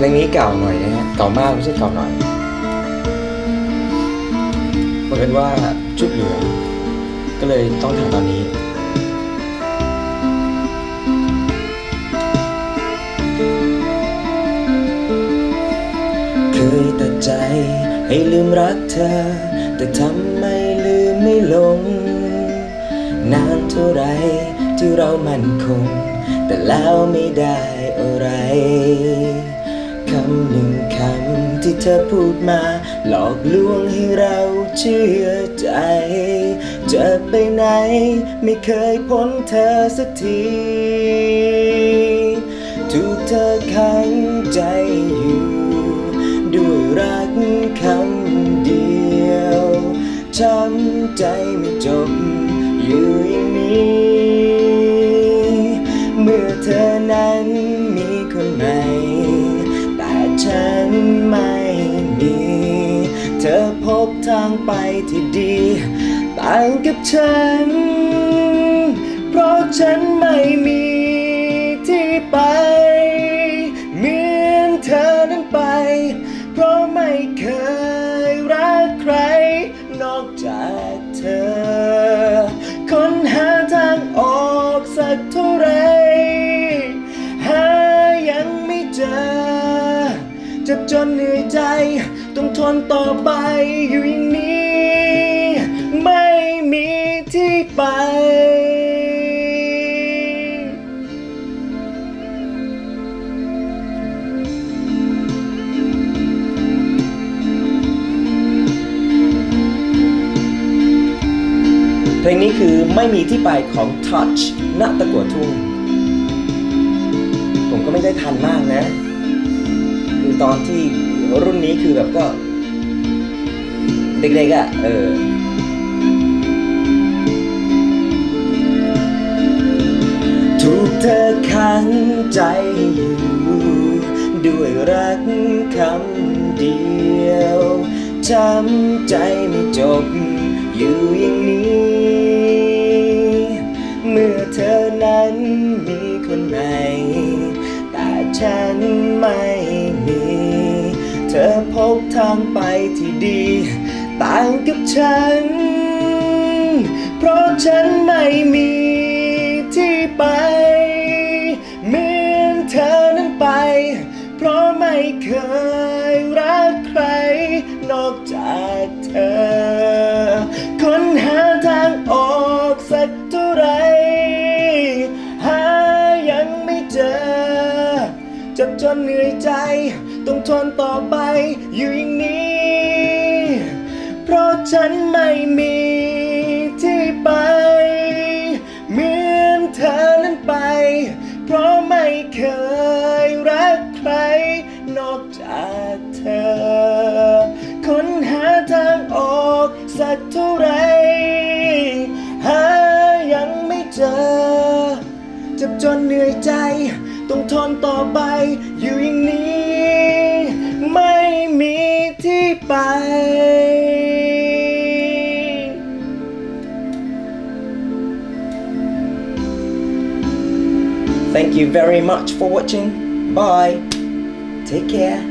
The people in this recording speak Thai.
เพลงนี้เก่าหน่อยนะฮะเก่ามากไม่ใช่เก่าหน่อยบังเอิญว่าชุดเหลือก็เลยต้องถ่ายตอนนี้เคยตัดใจให้ลืมรักเธอ แต่ทำไมลืมไม่ลง นานเท่าไรที่เรามั่นคง แต่แล้วไม่ได้อะไรำหนึ่งคำที่เธอพูดมา หลอกลวงให้เราเชื่อใจ จะไปไหนไม่เคยพ้นเธอสักทีถูกเธอขังใจอยู่ ด้วยรักคำเดียวช้ำใจไม่จบอยู่อย่างนี้ ไปที่ดี ต่างกับฉัน เพราะฉันไม่มีที่ไป เหมือนเธอนั้นไป เพราะไม่เคยรักใคร นอกจากเธอค้นหาทางออกสักท่า จ็บจนเหนื่อยใจ ต้องทนต่อไปอยู่อย่างนี้ ไม่มีที่ไป เพลงนี้คือไม่มีที่ไปของ Touch ณตะกัวทุ่ง ผมก็ไม่ได้ทันมากนะ ตอนที่รุ่นนี้คือแบบก็ เด็กๆอะ่ะ เออถูกเธอขังใจอยู่ด้วยรักคำเดียวช้ำใจไม่จบอยู่อย่างนี้ เมื่อเธอนั้นมีคนใหม่แต่ฉันไม่ อพบทางไปที่ดี ต่างกับฉัน เพราะฉันไม่มีที่ไป เหมือนเธอนั้นไป เพราะไม่เคยรักใคร นอกจากเธอค้นหาทางออกสักเท่าไหรหายังไม่เจอจ็บจนเหนื่อยใจ ต้องทนต่อไปอยู่อย่างนี้ เพราะฉันไม่มีที่ไปเหมือนเธอนั้นไป เพราะไม่เคยรักใคร นอกจากเธอ ค้นหาทางออกสักเท่าไร หายังไม่เจอเจ็บจนเหนื่อยใจ ต้องทนต่อไปอยู่อย่างนี้ มีที่ไป Thank you very much for watching. Bye. Take care.